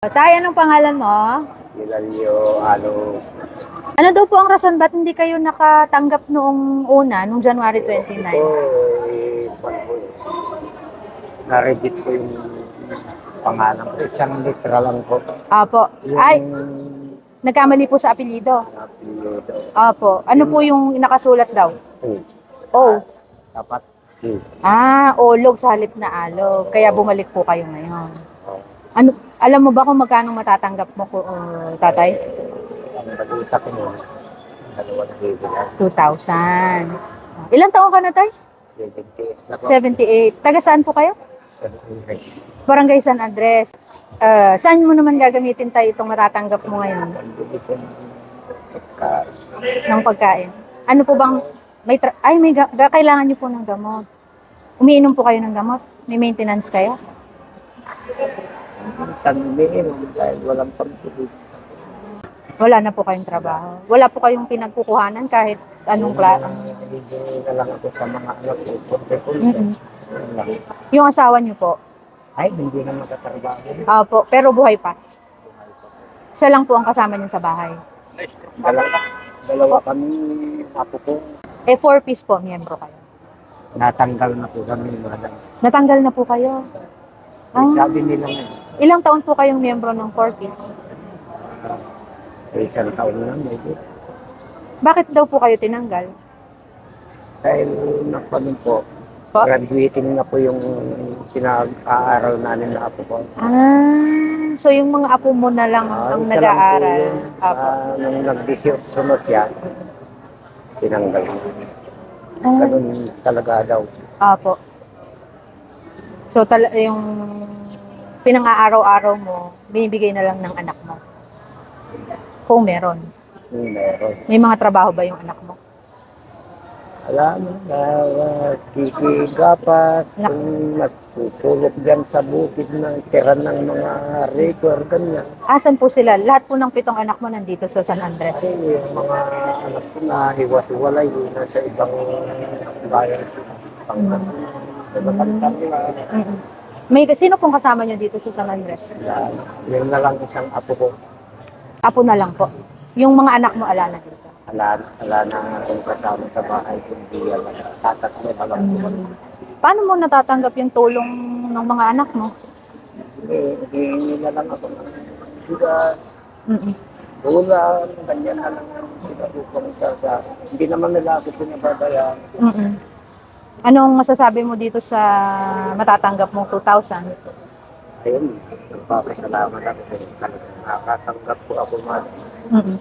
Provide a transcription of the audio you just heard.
Tay, anong pangalan mo? Nilalyo, halo. Ano daw po ang rason ba't hindi kayo nakatanggap noong una, noong January 29? Ito, eh, po eh. Ko yung pangalan ko. Isang litra lang po. Opo. Yung Ay, nagkamali po sa apelyido. apelyido. Opo. Ano po yung nakasulat daw? Eh, Oh. Dapat eh. Ah, olog sa halip na alog. Kaya bumalik po kayo ngayon. Oh. Ano, alam mo ba kung magkano matatanggap mo ko, uh, tatay? Ang balita ko nun, dalawang bibilan. 2,000. Ilang taon ka na, tay? 78 na po. 78. Taga saan po kayo? Sa. Barangay San Andres. Ah, saan mo naman gagamitin tayo itong matatanggap mo ngayon Pambili ko ng pagkain. ng pagkain? Ano po bang may tra- ay may ga- ga- kailangan niyo po ng gamot. Umiinom po kayo ng gamot? May maintenance kayo? Minsan umiinom dahil walang pambili. Wala na po kayong trabaho. Wala po kayong pinagkukuhanan kahit anong kla- ang- Hindi na lang ako sa mga anak ko. Mm-mm. Yung asawa niyo po. Ay, hindi na makatrabaho. Opo, pero buhay pa. Siya lang po ang kasama niyo sa bahay. Dalawa, dalawa kami apo ko. Eh, four piece po, miyembro kayo. Natanggal na po kami, madam. Natanggal na po kayo. Ay, Ah. sabi nila nga, Ilang taon po kayong miyembro ng four piece? eh, isang taon na medyo. Bakit daw po kayo tinanggal? Dahil napanin po, Po? graduating na po yung pinag-aaral namin na apo ko. Ah, so yung mga apo mo na lang Ah, ang isa lang po nag-aaral. yun. Apo. Ah, nung nag-18 sunod siya, tinanggal na. Ah, Ganun talaga daw. Apo. So tal- yung pinang-aaraw-araw mo, binibigay na lang ng anak mo. Kung meron. Yung meron. May mga trabaho ba yung anak mo? Alam mo, uh, kikigapas, Nak- kung nagtutulog dyan sa bukid ng tira ng mga record, ganyan. Asan po sila? Lahat po ng pitong anak mo nandito sa San Andres. Kasi yung mga anak ko na hiwa-hiwalay, yun, nasa ibang bayan sila. Pang nabakantang nila. Mm-mm. May sino pong kasama nyo dito sa San Andres? Yan. Yun na lang isang apo ko. Apo na lang po. Yung mga anak mo ala na dito. Ala, ala na akong kasama sa bahay, kundi yan lang. Tatatlo na lang po. Paano mo natatanggap yung tulong ng mga anak mo? Eh, hihingi na lang ako ng bigas, Mm-mm. ulam, ganyan na lang. Pinabukang sa Hindi naman nila ako pinababayan. Mm-mm. Anong masasabi mo dito sa matatanggap mong 2,000? Ayun, nagpapasalamat ako kung talagang nakakatanggap ko ako man. Mm-mm.